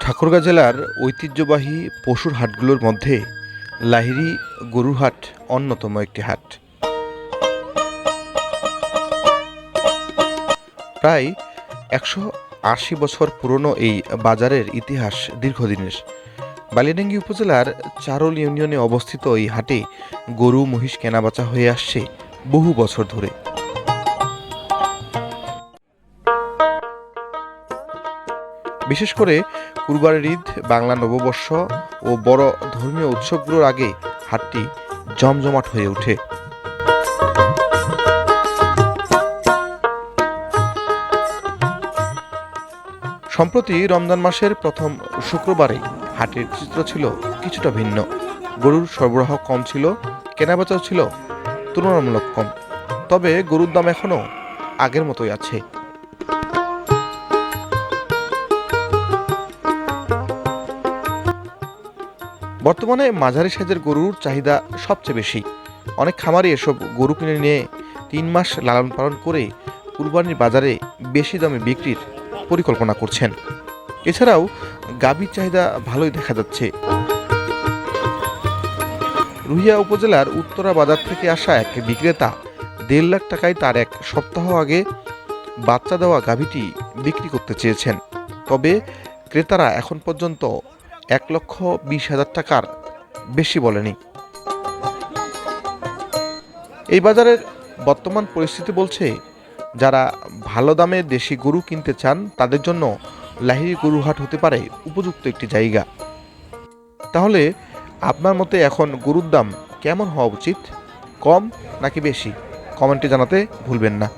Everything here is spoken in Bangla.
ঠাকুরগাঁ জেলার ঐতিহ্যবাহী পশুর হাটগুলোর মধ্যে লাহিড়ি গরুর হাট অন্যতম একটি হাট। প্রায় একশো আশি বছর পুরনো এই বাজারের ইতিহাস দীর্ঘদিনের। বালিয়াডাঙ্গি উপজেলার চারল ইউনিয়নে অবস্থিত এই হাটে গরু মহিষ কেনাবেচা হয়ে আসছে। বহু বছর ধরে। বিশেষ করে কুরবানির ঈদ, বাংলা নববর্ষ ও বড় ধর্মীয় উৎসবগুলোর আগে হাটটি জমজমাট হয়ে ওঠে। সম্প্রতি রমজান মাসের প্রথম শুক্রবারে হাটের চিত্র ছিল কিছুটা ভিন্ন। গরুর সরবরাহ কম ছিল, কেনাবেচাও ছিল তুলনামূলক কম। তবে গরুর দাম এখনও আগের মতোই আছে। বর্তমানে মাঝারি সাইজের গরুর চাহিদা সবচেয়ে বেশি। অনেক খামারি এসব গরু কিনে নিয়ে তিন মাস লালন পালন করে কুরবানির বাজারে বেশি দামে বিক্রির পরিকল্পনা করছেন। এছাড়াও গাভীর চাহিদা ভালোই দেখা যাচ্ছে। রুহিয়া উপজেলার উত্তরা বাজার থেকে আসা এক বিক্রেতা দেড় লাখ টাকায় তার এক সপ্তাহ আগে বাচ্চা দেওয়া গাভীটি বিক্রি করতে চেয়েছেন। তবে ক্রেতারা এখন পর্যন্ত এক লক্ষ বিশ হাজার টাকার বেশি বলেনি। এই বাজারের বর্তমান পরিস্থিতি বলছে, যারা ভালো দামে দেশি গরু কিনতে চান, তাদের জন্য লাহিড়ি গরু হাট হতে পারে উপযুক্ত একটি জায়গা। তাহলে আপনার মতে এখন গুরুর দাম কেমন হওয়া উচিত? কম নাকি বেশি? কমেন্টে জানাতে ভুলবেন না।